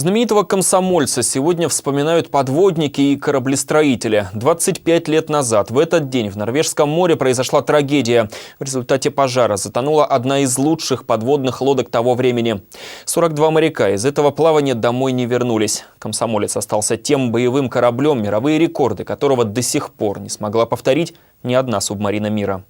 Знаменитого комсомольца сегодня вспоминают подводники и кораблестроители. 25 лет назад в этот день в Норвежском море произошла трагедия. В результате пожара затонула одна из лучших подводных лодок того времени. 42 моряка из этого плавания домой не вернулись. Комсомолец остался тем боевым кораблем, мировые рекорды которого до сих пор не смогла повторить ни одна субмарина мира.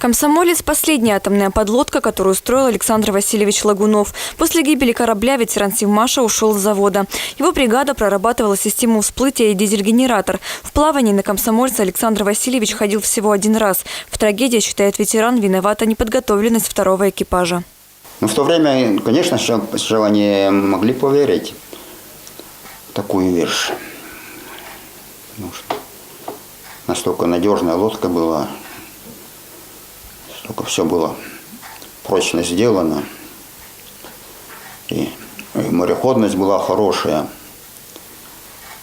Комсомолец – последняя атомная подлодка, которую строил Александр Васильевич Лагунов. После гибели корабля ветеран Севмаша ушел с завода. Его бригада прорабатывала систему всплытия и дизель-генератор. В плавании на комсомольце Александр Васильевич ходил всего один раз. В трагедии, считает ветеран, виновата неподготовленность второго экипажа. Ну, в то время, конечно, сначала не могли поверить такую вещь. Что настолько надежная лодка была, столько все было прочно сделано. И, и мореходность была хорошая.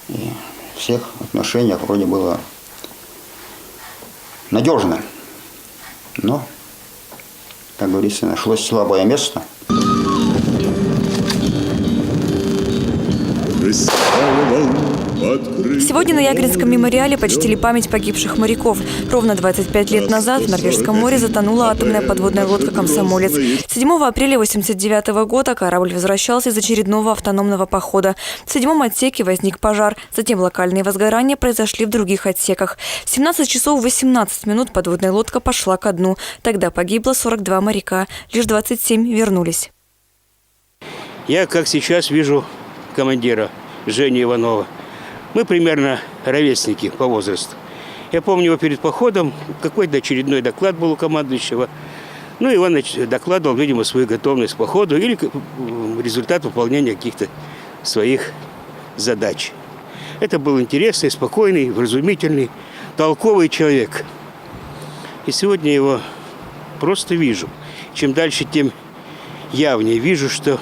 И всех отношениях вроде было надежно. Но, как говорится, нашлось слабое место – Сегодня на Ягринском мемориале почтили память погибших моряков. Ровно 25 лет назад в Норвежском море затонула атомная подводная лодка «Комсомолец». 7 апреля 1989 года корабль возвращался из очередного автономного похода. В седьмом отсеке возник пожар. Затем локальные возгорания произошли в других отсеках. В 17 часов 18 минут подводная лодка пошла ко дну. Тогда погибло 42 моряка. Лишь 27 вернулись. Я, как сейчас, вижу командира Жени Иванова. Мы примерно ровесники по возрасту. Я помню его перед походом, какой-то очередной доклад был у командующего. Ну, и он докладывал, видимо, свою готовность к походу или результат выполнения каких-то своих задач. Это был интересный, спокойный, вразумительный, толковый человек. И сегодня его просто вижу. Чем дальше, тем явнее вижу, что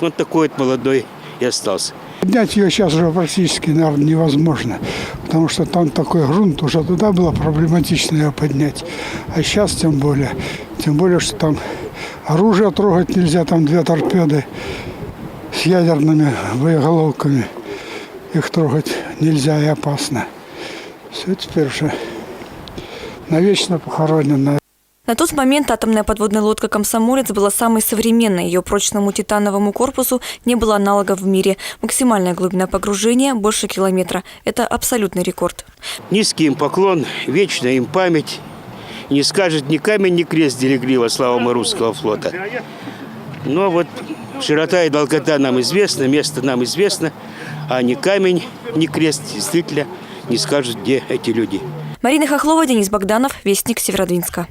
он такой вот молодой и остался. Поднять ее сейчас уже практически, наверное, невозможно, потому что там такой грунт, уже туда было проблематично ее поднять. А сейчас тем более. Тем более, что там оружие трогать нельзя, там две торпеды с ядерными боеголовками. Их трогать нельзя и опасно. Все теперь уже навечно похоронено. На тот момент атомная подводная лодка «Комсомолец» была самой современной. Ее прочному титановому корпусу не было аналогов в мире. Максимальное глубина погружения – больше километра. Это абсолютный рекорд. Низкий им поклон, вечная им память. Не скажет ни камень, ни крест делегрива, слава мы русского флота. Но вот широта и долгота нам известна, место нам известно, а ни камень, ни крест действительно не скажут, где эти люди. Марина Хохлова, Денис Богданов, Вестник Северодвинска.